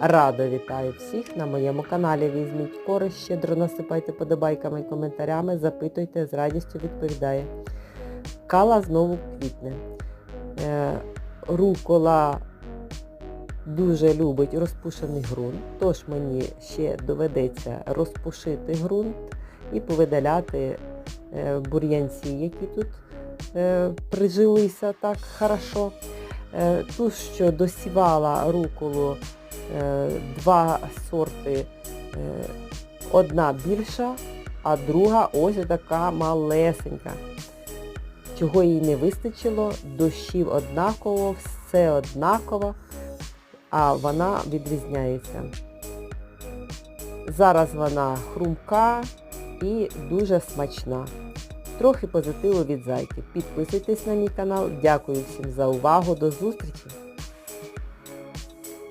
Радо вітаю всіх на моєму каналі. Візьміть користь, щедро насипайте подобайками і коментарями, запитуйте, з радістю відповідає. Кала знову квітне. Е, рукола дуже любить розпушений ґрунт, тож мені ще доведеться розпушити ґрунт і повидаляти е, бур'янці, які тут е, прижилися так хорошо. Ту, що досівала руколу два сорти, е, одна більша, а друга ось така малесенька. Чого їй не вистачило, дощів однаково, все однаково, а вона відрізняється. Зараз вона хрумка і дуже смачна. Трохи позитиву від зайки. Підписуйтесь на мій канал. Дякую всім за увагу. До зустрічі!